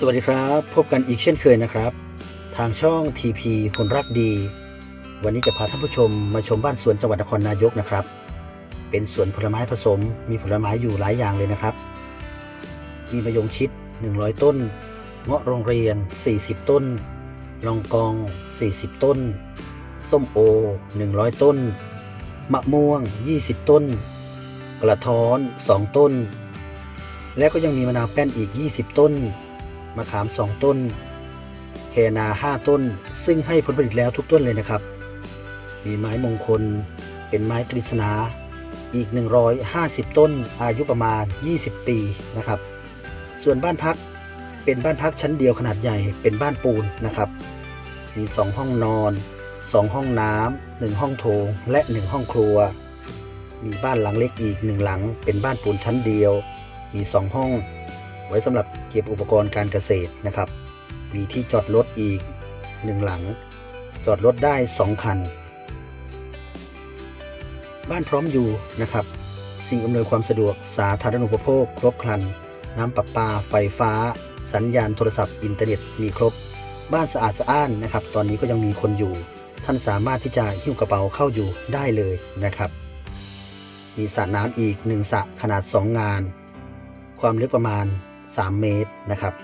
สวัสดีครับ พบกันอีกเช่นเคยนะครับ ทางช่อง TP คนรักดี วันนี้จะพาท่านผู้ชมมาชมบ้านสวนจังหวัดนครนายกนะครับ เป็นสวนผลไม้ผสมมีผลไม้อยู่หลายอย่างเลยนะครับ มีมะยงชิด 100 ต้น เงาะโรงเรียน 40 ต้น ลองกอง 40 ต้น ส้มโอ 100 ต้น มะม่วง 20 ต้น กระท้อน 2 ต้น และก็ยังมีมะนาวแป้นอีก 20 ต้น มะขาม 2 ต้น แคนา 5 ต้น ซึ่งให้ผลผลิตแล้วทุกต้นเลยนะครับ มีไม้มงคล เป็นไม้กฤษณาอีก 150 ต้น อายุประมาณ 20 ปีนะครับ ส่วนบ้านพักเป็นบ้านพักชั้นเดียวขนาดใหญ่เป็นบ้านปูนนะครับ มี 2 ห้องนอน 2 ห้องน้ำ1ห้องโถง และ 1 ห้องครัว มีบ้านหลังเล็กอีกหนึ่งหลัง เป็นบ้านปูนชั้นเดียว มี 2 ห้อง ไว้สำหรับเก็บอุปกรณ์การเกษตรนะครับ มีที่จอดรถอีก1หลัง จอดรถได้ 2 คัน บ้านพร้อมอยู่นะครับ สิ่งอำนวยความสะดวกสาธารณูปโภค ครบครัน น้ำประปา ไฟฟ้า สัญญาณโทรศัพท์อินเทอร์เน็ตมีครบ บ้านสะอาดสะอ้านนะครับ ตอนนี้ก็ยังมีคนอยู่ ท่านสามารถที่จะหิ้วกระเป๋าเข้าอยู่ได้เลยนะครับ มีสระน้ำอีกหนึ่งสระขนาด 2 งาน ความลึกประมาณ 3 เมตรนะครับ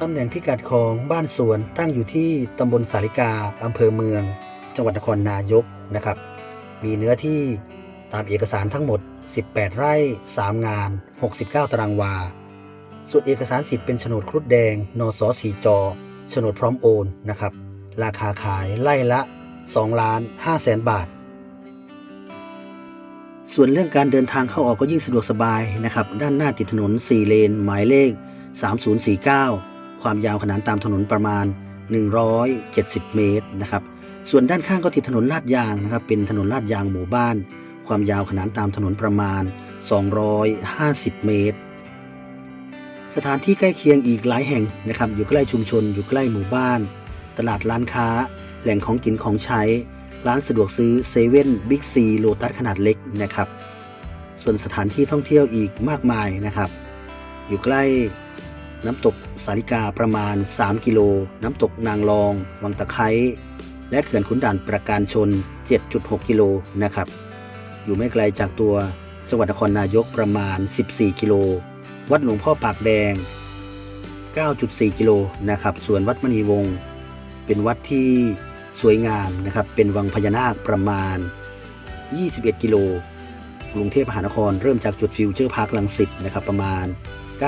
ตำแหน่งพิกัดของบ้านสวนตั้งอยู่ที่ตำบลสาริกาอำเภอเมือง จังหวัดนครนายกนะครับ มีเนื้อที่ตามเอกสารทั้งหมด 18 ไร่ 3 งาน 69 ตารางวา ส่วนเอกสารสิทธิ์เป็นโฉนดครุฑแดง นสสีจอโฉนดพร้อมโอนนะครับ ราคาขายไล่ละ2ล้าน5แสนบาท ส่วนเรื่องการเดินทางเข้าออกก็ยิ่งสะดวกสบายนะครับ ด้านหน้าติดถนน 4 เลน หมายเลข 3049 ความยาวขนานตามถนนประมาณ 170 เมตรนะครับ ส่วนด้านข้างก็ติดถนนลาดยางนะครับ เป็นถนนลาดยางหมู่บ้าน ความยาวขนานตามถนนประมาณ 250 เมตร สถานที่ใกล้เคียงอีกหลายแห่งนะครับ อยู่ใกล้ชุมชน อยู่ใกล้หมู่บ้าน ตลาดร้านค้า แหล่งของกินของใช้ ร้านสะดวกซื้อเซเว่นบิ๊กซีโลตัสขนาดเล็กนะครับ ส่วนสถานที่ท่องเที่ยวอีกมากมายนะครับ อยู่ใกล้น้ำตกสาริกาประมาณ 3 กิโล น้ำตกนางรอง วังตะไคร้และเขื่อนขุนด่านประการชน 7.6 กิโลนะครับ อยู่ไม่ไกลจากตัวจังหวัดนครนายกประมาณ 14 กิโล วัดหลวงพ่อปากแดง 9.4 กิโลนะครับ ส่วนวัดมณีวงศ์เป็นวัดที่ สวยงามนะครับ เป็นวังพญานาคประมาณ 21 กิโลกรุงเทพมหานคร เริ่มจากจุดฟิวเจอร์พาร์คลังสิตนะครับ ประมาณ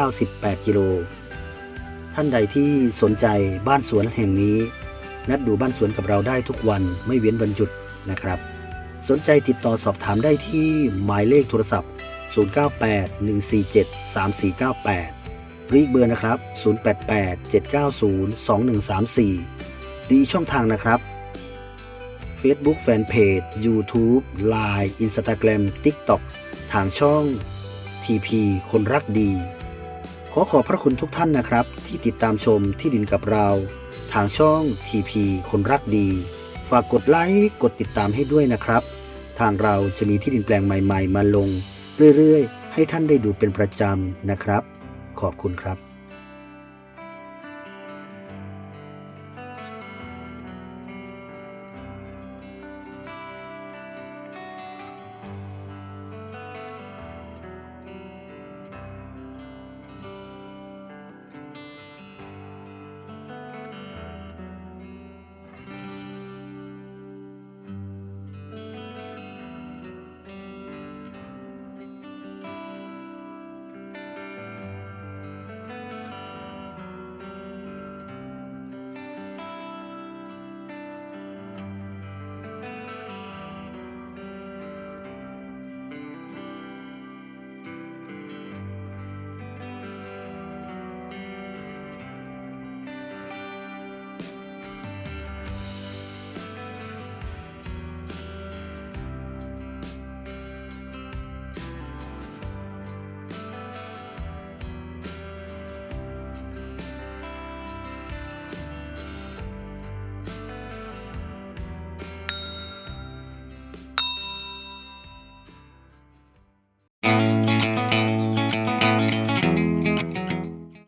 98 กิโล ท่านใดที่สนใจบ้านสวนแห่งนี้ นัดดูบ้านสวนกับเราได้ทุกวันไม่เว้นวันหยุดนะครับ สนใจติดต่อสอบถามได้ที่หมายเลขโทรศัพท์ 098-147-3498หรืออีกเบอร์นะครับ 088-790-2134หรืออีช่องทางนะครับ Facebook Fanpage YouTube Line Instagram TikTok ทางช่อง TP คนรักดี ขอขอบพระคุณทุกท่านนะครับ ที่ติดตามชมที่ดินกับเรา ทางช่อง TP คนรักดี ฝากกดไลค์กดติดตามให้ด้วยนะครับ ทางเราจะมีที่ดินแปลงใหม่ ๆ มาลง เรื่อยๆ ให้ท่านได้ดูเป็นประจำนะครับ ขอบคุณครับ